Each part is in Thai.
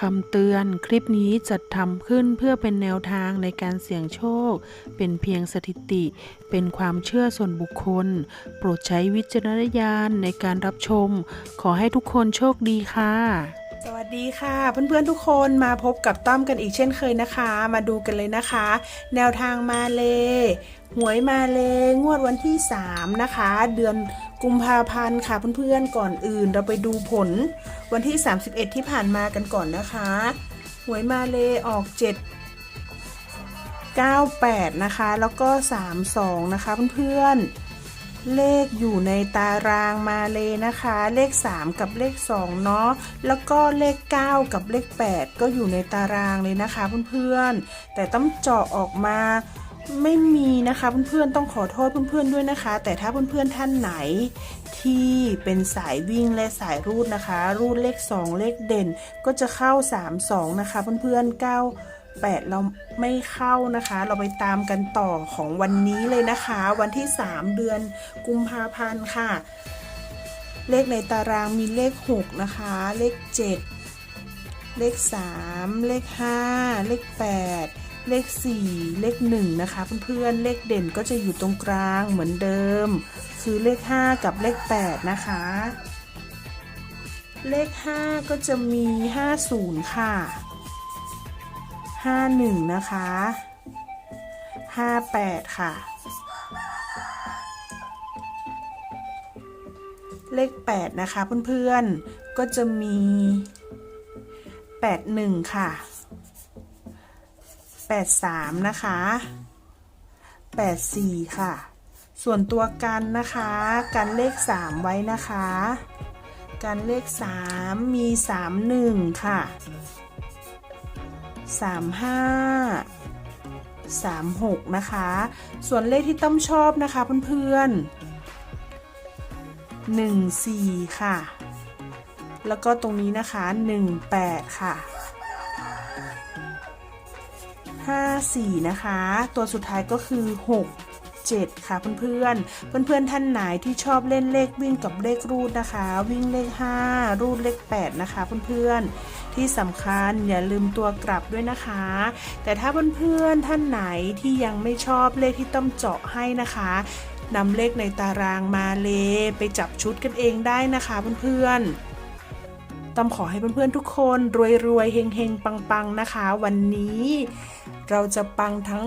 คำเตือนคลิปนี้จัดทำขึ้นเพื่อเป็นแนวทางในการเสี่ยงโชค เป็นเพียงสถิติ เป็นความเชื่อส่วนบุคคล โปรดใช้วิจารณญาณในการรับชม ขอให้ทุกคนโชคดีค่ะ สวัสดีค่ะ เพื่อนๆทุกคนมาพบกับต้อมกันอีกเช่นเคยนะคะ มาดูกันเลยนะคะ แนวทางมาเลหวยมาเลงวดวันที่ 3 นะคะ เดือน กุมภาพันธ์ค่ะเพื่อนๆก่อนอื่น เราไปดูผลวันที่ 31 ที่ผ่านมากันก่อนนะคะหวยมาเลออก 7 98 นะคะ แล้วก็ 32 นะคะเพื่อนๆเลขอยู่ในตารางมาเลยนะคะ เลข 3 กับเลข 2 เนาะแล้วก็เลข 9 กับเลข 8 ก็อยู่ในตารางเลยนะคะเพื่อนๆแต่ต้องเจาะออกมา ไม่มีนะคะเพื่อนๆต้องขอโทษเพื่อนๆด้วยนะคะ แต่ถ้าเพื่อนๆท่านไหนที่เป็นสายวิ่งและสายรูดนะคะ รูดเลข 2 เลขเด่นก็จะเข้า 3 2 นะคะ เพื่อนๆ9 8 เราไม่เข้านะคะ เราไปตามกันต่อของวันนี้เลยนะคะ วันที่ 3 เดือนกุมภาพันธ์ค่ะ เลขในตารางมีเลข 6 นะคะ เลข 7 เลข 3 เลข 5 เลข 8 เลข 4 เลข 1 นะคะเพื่อนๆเลขเด่นก็จะอยู่ตรงกลางเหมือนเดิม คือเลข 5 กับเลข 8 นะคะ เลข 5 ก็จะมี 50 ค่ะ 51 นะคะ 58 ค่ะ เลข 8 นะคะเพื่อนๆก็จะมี 81 ค่ะ 83นะคะ84ค่ะ ส่วนตัวกันนะคะกันเลข3ไว้นะคะกันเลข3มี31ค่ะ35 36นะคะ ส่วนเลขที่ต้อมชอบนะคะเพื่อนๆ14ค่ะ แล้วก็ตรงนี้นะคะ18ค่ะ 54 นะคะ ตัวสุดท้ายก็คือ 6 7 ค่ะเพื่อนๆ เพื่อนๆ ท่านไหนที่ชอบเล่นเลขวิ่งกับเลขรูดนะคะ วิ่งเลข 5 รูดเลข 8 นะคะเพื่อนๆ ที่สำคัญอย่าลืมตัวกลับด้วยนะคะ แต่ถ้าเพื่อนๆ ท่านไหนที่ยังไม่ชอบเลขที่ต้อมเจาะให้นะคะนำเลขในตารางมาเล ไปจับชุดกันเองได้นะคะเพื่อนๆ ต้อมขอให้เพื่อนๆทุกคนรวยๆเฮงๆ ปังๆนะคะ วันนี้เราจะปังทั้ง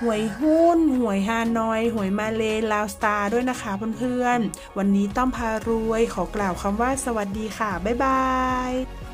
หวยหุ้น หวยฮานอย หวยมาเลลาวสตาร์ด้วยนะคะเพื่อนๆ วันนี้ต้อมพารวยขอกล่าวคำว่าสวัสดีค่ะ บ๊ายบาย